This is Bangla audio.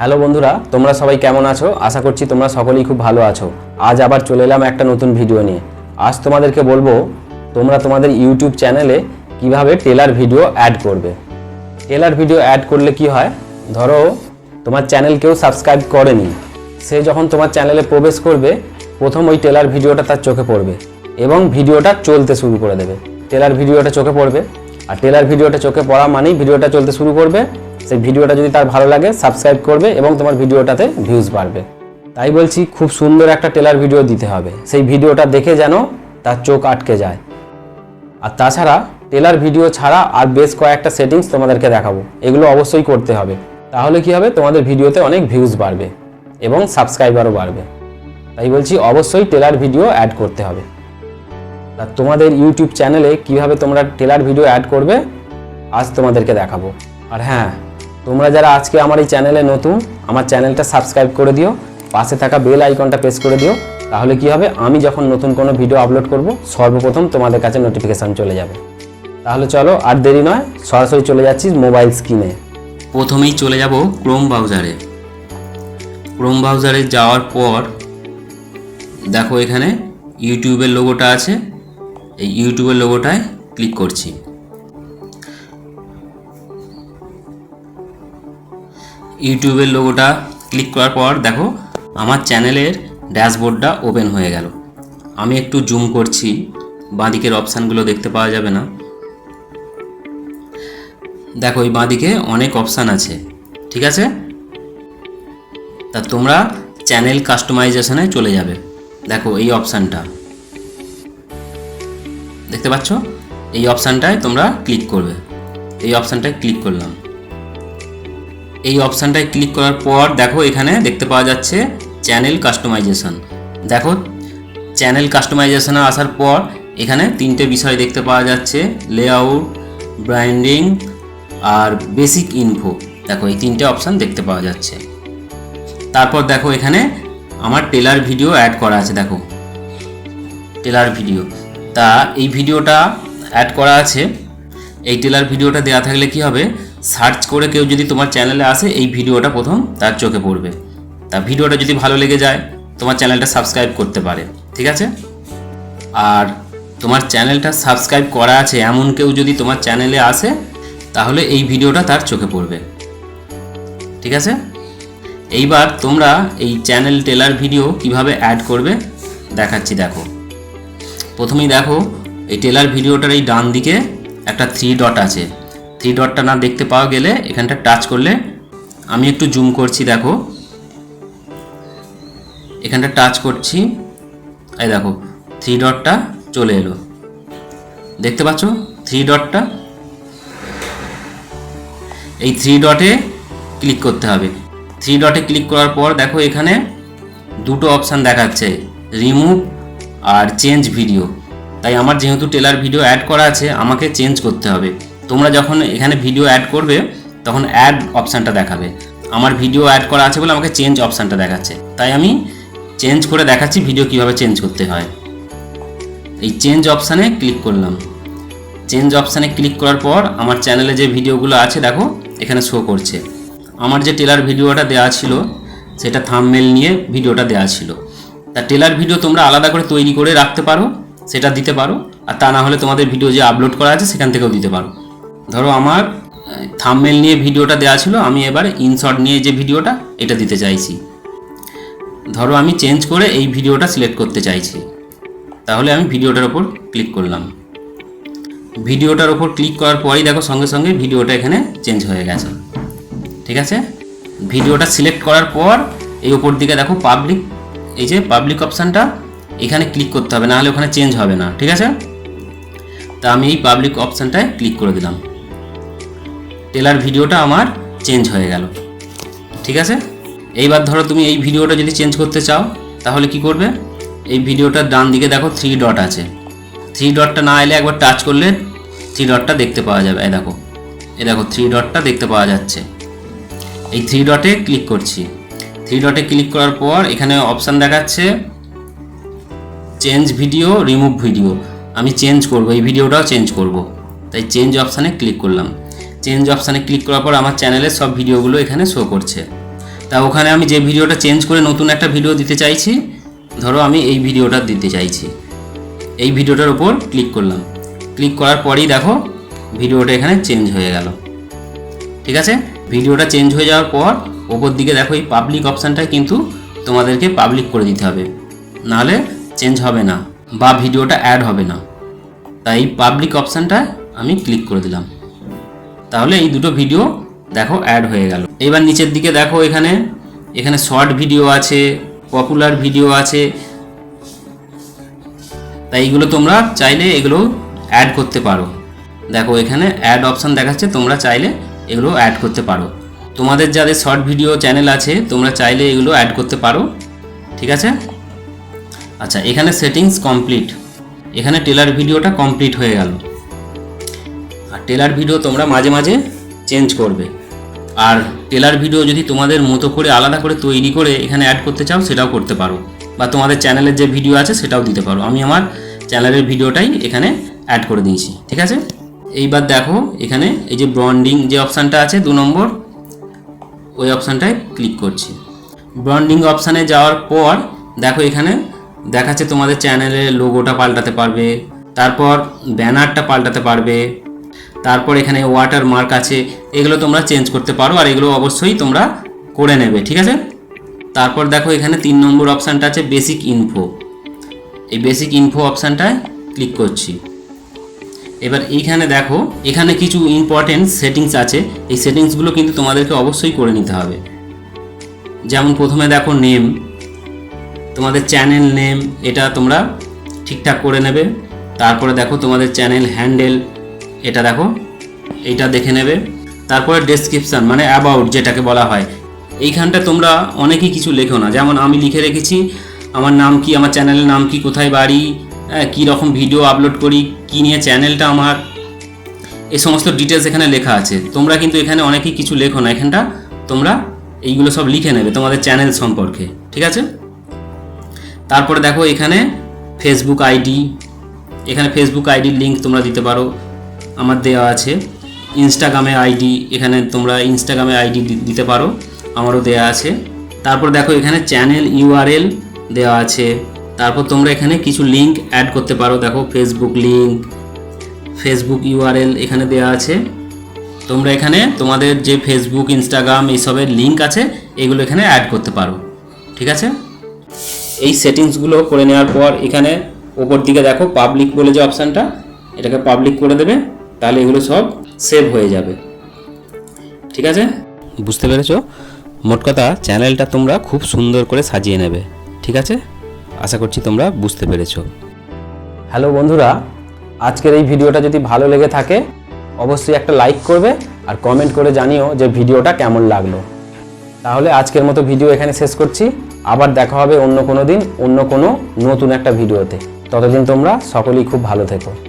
হ্যালো বন্ধুরা, তোমরা সবাই কেমন আছো? আশা করছি তোমরা সকলেই খুব ভালো আছো। আজ আবার চলে এলাম একটা নতুন ভিডিও নিয়ে। আজ তোমাদেরকে বলব, তোমরা তোমাদের ইউটিউব চ্যানেলে কীভাবে টেলার ভিডিও অ্যাড করবে। টেলার ভিডিও অ্যাড করলে কি হয়? ধরো, তোমার চ্যানেল কেউ সাবস্ক্রাইব করেনি। সে যখন তোমার চ্যানেলে প্রবেশ করবে, প্রথম ওই টেলার ভিডিওটা তার চোখে পড়বে এবং ভিডিওটা চলতে শুরু করে দেবে। টেলার ভিডিওটা চোখে পড়বে। আর টেলার ভিডিওটা চোখে পড়া মানেই ভিডিওটা চলতে শুরু করবে। সেই ভিডিওটা যদি তার ভালো লাগে সাবস্ক্রাইব করবে এবং তোমার ভিডিওটাতে ভিউজ বাড়বে। তাই বলছি, খুব সুন্দর একটা টেলার ভিডিও দিতে হবে। সেই ভিডিওটা দেখে যেন তার চোখ আটকে যায়। আর তাছাড়া টেলার ভিডিও ছাড়া আর বেশ কয়েকটা সেটিংস তোমাদেরকে দেখাবো। এগুলো অবশ্যই করতে হবে। তাহলে কি হবে? তোমাদের ভিডিওতে অনেক ভিউজ বাড়বে এবং সাবস্ক্রাইবারও বাড়বে। তাই বলছি, অবশ্যই টেলার ভিডিও অ্যাড করতে হবে। আর তোমাদের ইউটিউব চ্যানেলে কীভাবে তোমরা টেলার ভিডিও অ্যাড করবে, আজ তোমাদেরকে দেখাবো। আর হ্যাঁ তোমরা যারা আজকে আমার এই চ্যানেলে নতুন, আমার চ্যানেলটা সাবস্ক্রাইব করে দিও, পাশে থাকা বেল আইকনটা প্রেস করে দিও, তাহলে কি হবে? আমি যখন নতুন কোনো ভিডিও আপলোড করব, সর্বপ্রথম তোমাদের কাছে নোটিফিকেশান চলে যাবে। তাহলে চলো, আর দেরি নয়, সরাসরি চলে যাচ্ছি মোবাইল স্ক্রিনে প্রথমেই চলে যাব ক্রোম ব্রাউজারে ক্রোম ব্রাউজারে যাওয়ার পর, দেখো এখানে ইউটিউবের লোগোটা আছে। এই ইউটিউবের লোগোটায় ক্লিক করছি। ইউটিউবের লোগোটা ক্লিক করার পর দেখো, আমার চ্যানেলের ড্যাশবোর্ডটা ওপেন হয়ে গেল। আমি একটু জুম করছি, বাঁদিকের অপশানগুলো দেখতে পাওয়া যাবে না। দেখো, এই বাঁদিকে অনেক অপশান আছে, ঠিক আছে? তা তোমরা চ্যানেল কাস্টমাইজেশনে চলে যাবে। দেখো, এই অপশানটা দেখতে পাচ্ছ? এই অপশানটায় তোমরা ক্লিক করবে। এই অপশানটায় ক্লিক করলাম। এই অপশানটায় ক্লিক করার পর দেখো এখানে দেখতে পাওয়া যাচ্ছে চ্যানেল কাস্টমাইজেশন। দেখো, চ্যানেল কাস্টমাইজেশনে আসার পর এখানে তিনটে বিষয় দেখতে পাওয়া যাচ্ছে লেআউট ব্র্যান্ডিং আর বেসিক ইনফো দেখো, এই তিনটে অপশান দেখতে পাওয়া যাচ্ছে। তারপর দেখো এখানে আমার টেলার ভিডিও অ্যাড করা আছে, দেখো। Trailer video. তা এই ভিডিওটা অ্যাড করা আছে। এই টেলার ভিডিওটা দেওয়া থাকলে কি হবে? সার্চ করে কেউ যদি তোমার চ্যানেলে আসে, এই ভিডিওটা প্রথম তার চোখে পড়বে। তা ভিডিওটা যদি ভালো লেগে যায়, তোমার চ্যানেলটা সাবস্ক্রাইব করতে পারে, ঠিক আছে? আর তোমার চ্যানেলটা সাবস্ক্রাইব করা আছে এমন কেউ যদি তোমার চ্যানেলে আসে, তাহলে এই ভিডিওটা তার চোখে পড়বে। ঠিক আছে? এইবার তোমরা এই চ্যানেল টেলার ভিডিও কীভাবে অ্যাড করবে, দেখাচ্ছি দেখো। প্রথমেই দেখো, এই টেলার ভিডিওটার এই ডান দিকে একটা থ্রি ডট আছে। থ্রি ডটটা না দেখতে পাওয়া গেলে এখানটা টাচ করলে আমি একটু জুম করছি, দেখো। এখানটা টাচ করছি, এই দেখো থ্রি ডটটা চলে এলো। দেখতে পাচ্ছ? থ্রি ডটটা এই থ্রি ডটে ক্লিক করতে হবে। থ্রি ডটে ক্লিক করার পর দেখো এখানে দুটো অপশান দেখাচ্ছে রিমুভ আর চেঞ্জ ভিডিও তাই আমার যেহেতু টেলার ভিডিও অ্যাড করা আছে, আমাকে চেঞ্জ করতে হবে। তোমরা যখন এখানে ভিডিও অ্যাড করবে, তখন অ্যাড অপশানটা দেখাবে। আমার ভিডিও অ্যাড করা আছে বলে আমাকে চেঞ্জ অপশানটা দেখাচ্ছে। তাই আমি চেঞ্জ করে দেখাচ্ছি ভিডিও কীভাবে চেঞ্জ করতে হয়। এই চেঞ্জ অপশানে ক্লিক করলাম। চেঞ্জ অপশানে ক্লিক করার পর আমার চ্যানেলে যে ভিডিওগুলো আছে, দেখো, এখানে শো করছে। আমার যে টেলার ভিডিওটা দেওয়া ছিল, সেটা থামমেল নিয়ে ভিডিওটা দেওয়া ছিল। তা টেলার ভিডিও তোমরা আলাদা করে তৈরি করে রাখতে পারো, সেটা দিতে পারো, আর তা না হলে তোমাদের ভিডিও যে আপলোড করা আছে, সেখান থেকেও দিতে পারো। ধরো আমার থামমেল নিয়ে ভিডিওটা দেওয়া ছিল, আমি এবার ইনশর্ট নিয়ে যে ভিডিওটা, এটা দিতে চাইছি। ধরো আমি চেঞ্জ করে এই ভিডিওটা সিলেক্ট করতে চাইছি। তাহলে আমি ভিডিওটার ওপর ক্লিক করলাম। ভিডিওটার ওপর ক্লিক করার পরেই দেখো সঙ্গে সঙ্গে ভিডিওটা এখানে চেঞ্জ হয়ে গেছে। ঠিক আছে? ভিডিওটা সিলেক্ট করার পর এই ওপর দিকে দেখো পাবলিক এই যে পাবলিক অপশানটা এখানে ক্লিক করতে হবে নাহলে ওখানে চেঞ্জ হবে না। ঠিক আছে? তা আমি এই পাবলিক অপশানটায় ক্লিক করে দিলাম। টেলার ভিডিওটা আমার চেঞ্জ হয়ে গেল। ঠিক আছে? এইবার ধরো তুমি এই ভিডিওটা যদি চেঞ্জ করতে চাও, তাহলে কি করবে? এই ভিডিওটার ডান দিকে দেখো থ্রি ডট আছে। থ্রি ডটটা না এলে একবার টাচ করলে থ্রি ডটটা দেখতে পাওয়া যাবে। এই দেখো এ দেখো থ্রি ডটটা দেখতে পাওয়া যাচ্ছে। এই থ্রি ডটে ক্লিক করছি। থ্রি ডটে ক্লিক করার পর এখানে অপশান দেখাচ্ছে চেঞ্জ ভিডিও রিমুভ ভিডিও আমি চেঞ্জ করব, এই ভিডিওটাও চেঞ্জ করব। তাই চেঞ্জ অপশানে ক্লিক করলাম। চেঞ্জ অপশানে ক্লিক করার পর আমার চ্যানেলের সব ভিডিওগুলো এখানে শো করছে। তা ওখানে আমি যে ভিডিওটা চেঞ্জ করে নতুন একটা ভিডিও দিতে চাইছি, ধরো আমি এই ভিডিওটা দিতে চাইছি। এই ভিডিওটার উপর ক্লিক করলাম। ক্লিক করার পরেই দেখো ভিডিওটা এখানে চেঞ্জ হয়ে গেল। ঠিক আছে? ভিডিওটা চেঞ্জ হয়ে যাওয়ার পর ওপর দিকে দেখো এই পাবলিক অপশানটায় কিন্তু তোমাদেরকে পাবলিক করে দিতে হবে। নাহলে চেঞ্জ হবে না বা ভিডিওটা অ্যাড হবে না। তাই পাবলিক অপশানটা আমি ক্লিক করে দিলাম। তাহলে এই দুটো ভিডিও দেখো অ্যাড হয়ে গেল। এবার নিচের দিকে দেখো এখানে এখানে শর্ট ভিডিও আছে পপুলার ভিডিও আছে। তাই এইগুলো তোমরা চাইলে এগুলো অ্যাড করতে পারো। দেখো এখানে অ্যাড অপশান দেখাচ্ছে, তোমরা চাইলে এগুলো অ্যাড করতে পারো। তোমাদের যাদের শর্ট ভিডিও চ্যানেল আছে, তোমরা চাইলে এগুলো অ্যাড করতে পারো। ঠিক আছে? আচ্ছা এখানে সেটিংস কমপ্লিট এখানে টেলার ভিডিওটা কমপ্লিট হয়ে গেল। আর টেলার ভিডিও তোমরা মাঝে মাঝে চেঞ্জ করবে। আর টেলার ভিডিও যদি তোমাদের মতো করে আলাদা করে তৈরি করে এখানে অ্যাড করতে চাও, সেটাও করতে পারো। বা তোমাদের চ্যানেলের যে ভিডিও আছে, সেটাও দিতে পারো। আমি আমার চ্যানেলের ভিডিওটাই এখানে অ্যাড করে দিয়েছি। ঠিক আছে? এইবার দেখো, এখানে এই যে ব্রন্ডিং যে অপশানটা আছে, দু নম্বর, ওই অপশানটায় ক্লিক করছি। ব্রন্ডিং অপশানে যাওয়ার পর, দেখো এখানে দেখাচ্ছে তোমাদের চ্যানেলের লোগোটা পাল্টাতে পারবে। তারপর ব্যানারটা পাল্টাতে পারবে। তারপর এখানে ওয়াটার মার্ক আছে, এগুলো তোমরা চেঞ্জ করতে পারো আর এগুলো অবশ্যই তোমরা করে নেবে, ঠিক আছে? তারপর দেখো এখানে তিন নম্বর অপশানটা আছে বেসিক ইনফো এই বেসিক ইনফো অপশানটায় ক্লিক করছি। এবার এইখানে দেখো, এখানে কিছু ইম্পর্টেন্ট সেটিংস আছে, এই সেটিংসগুলো কিন্তু তোমাদেরকে অবশ্যই করে নিতে হবে। যেমন প্রথমে দেখো নেম তোমাদের চ্যানেল নেম এটা তোমরা ঠিকঠাক করে নেবে। তারপরে দেখো তোমাদের চ্যানেল হ্যান্ডেল এটা দেখো এইটা দেখে নেবে। তারপরে ডেসক্রিপশান মানে অ্যাবাউট যেটাকে বলা হয়। এইখানটা তোমরা অনেকেই কিছু লেখো না। যেমন আমি লিখে রেখেছি আমার নাম কি আমার চ্যানেলের নাম কি কোথায় বাড়ি হ্যাঁ, কী রকম ভিডিও আপলোড করি কী নিয়ে চ্যানেলটা আমার। এই সমস্ত ডিটেলস এখানে লেখা আছে। তোমরা কিন্তু এখানে অনেকেই কিছু লেখো না। এখানটা তোমরা এইগুলো সব লিখে নেবে তোমাদের চ্যানেল সম্পর্কে ঠিক আছে? তারপরে দেখো এখানে ফেসবুক আইডি এখানে ফেসবুক আইডির লিঙ্ক তোমরা দিতে পারো। আমার দেওয়া আছে। ইনস্টাগ্রামে আইডি এখানে তোমরা ইনস্টাগ্রামে আইডি দিতে পারো, আমারও দেওয়া আছে। তারপর দেখো এখানে চ্যানেল ইউআরএল দেওয়া আছে। তারপর তোমরা এখানে কিছু লিঙ্ক অ্যাড করতে পারো, দেখো ফেসবুক লিঙ্ক ফেসবুক ইউআরএল এখানে দেওয়া আছে। তোমরা এখানে তোমাদের যে ফেসবুক ইনস্টাগ্রাম এইসবের লিঙ্ক আছে, এগুলো এখানে অ্যাড করতে পারো। ঠিক আছে? এই সেটিংসগুলো করে নেওয়ার পর এখানে ওপর দিকে দেখো পাবলিক বলে যে অপশানটা এটাকে পাবলিক করে দেবে। তাহলে এগুলো সব সেভ হয়ে যাবে। ঠিক আছে? বুঝতে পেরেছ? মোট কথা চ্যানেলটা তোমরা খুব সুন্দর করে সাজিয়ে নেবে। ঠিক আছে? আশা করছি তোমরা বুঝতে পেরেছ। হ্যালো বন্ধুরা, আজকের এই ভিডিওটা যদি ভালো লেগে থাকে, অবশ্যই একটা লাইক করবে আর কমেন্ট করে জানিও যে ভিডিওটা কেমন লাগল। তাহলে আজকের মতো ভিডিও এখানে শেষ করছি। আবার দেখা হবে অন্য কোনো দিন, অন্য কোনো নতুন একটা ভিডিওতে। ততদিন তোমরা সকলেই খুব ভালো থেকো।